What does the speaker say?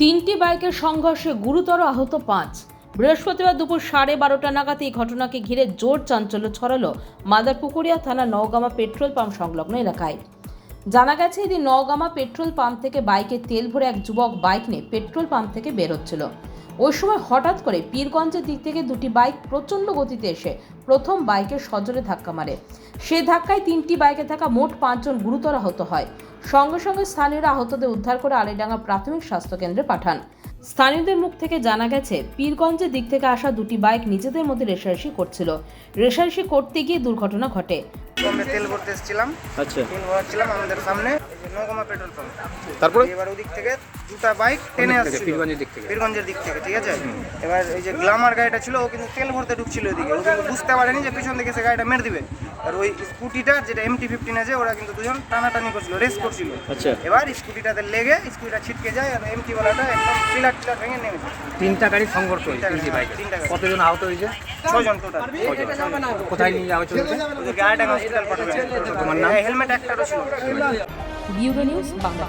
তিনটি বাইকের সংঘর্ষে গুরুতর আহত পাঁচ। বৃহস্পতিবার দুপুর সাড়ে বারোটা নাগাদ এই ঘটনাকে ঘিরে জোর চাঞ্চল্য ছড়ালো মাদারপুকুরিয়া থানা নওগামা পেট্রোল পাম্প সংলগ্ন এলাকায়। জানা গেছে এদিন নওগামা পেট্রোল পাম্প থেকে বাইকে তেল ভরে এক যুবক বাইক নিয়ে পেট্রোল পাম্প থেকে বেরোচ্ছিল ওই সময় হঠাৎ করে পীরগঞ্জের দিক থেকে দুটি বাইক প্রচণ্ড গতিতে এসে প্রথম বাইকের সজোরে ধাক্কা মারে। সে ধাক্কায় তিনটি বাইকে থাকা মোট পাঁচজন গুরুতর আহত হয়। সঙ্গে সঙ্গে স্থানীয়রা আহতদের উদ্ধার করে আলিডাঙ্গা প্রাথমিক স্বাস্থ্য কেন্দ্রে পাঠান। স্থানীয়দের মুখ থেকে জানা গেছে পীরগঞ্জের দিক থেকে আসা দুটি বাইক নিজেদের মধ্যে রেশারেশি করছিল। রেশারেশি করতে গিয়ে দুর্ঘটনা ঘটে। পাম্পে তেল ভরতে এসেছিলাম। আচ্ছা। তেল ভরাচ্ছিলাম আমাদের সামনে নগমা পেট্রোল পাম্প। তারপরে? এবার ওদিক থেকে দুটা বাইক টেনে থেকে, আসছিল। পীরগঞ্জের দিক থেকে। পীরগঞ্জের দিক থেকে ঠিক আছে? এবার এই যে গ্লামার গাড়িটা ছিল ও কিন্তু তেল ভরতে ঢুকছিল ওদিকে ও কিন্তু বুঝতে পারেনি যে পিছন থেকে সে গাড়িটা মেরে দিবে। আর ওই স্কুটিটা যেটা এমটি ফিফটিন আছে ওরা কিন্তু দুজন টানাটানি করছিল রেস করছিল। আচ্ছা। এবার স্কুটিটাতে লেগে স্কুটিটা ছিটকে যায় আর এমটি ওয়ালাটা একদম পিলার টিলার ভেঙে নেমেছে তিনটা গাড়ি সংঘর্ষ তিনটা গাড়ি, বাইকে। তিনটা। কতজন আহত হয়েছে? ছজন টোটাল কোথায় নিয়ে যাওয়া চলছে ওদের গাড়িটা হসপিটাল পাঠাবে। তোমার নাম? হেলমেট একটা ছিল। Bureau news Bangla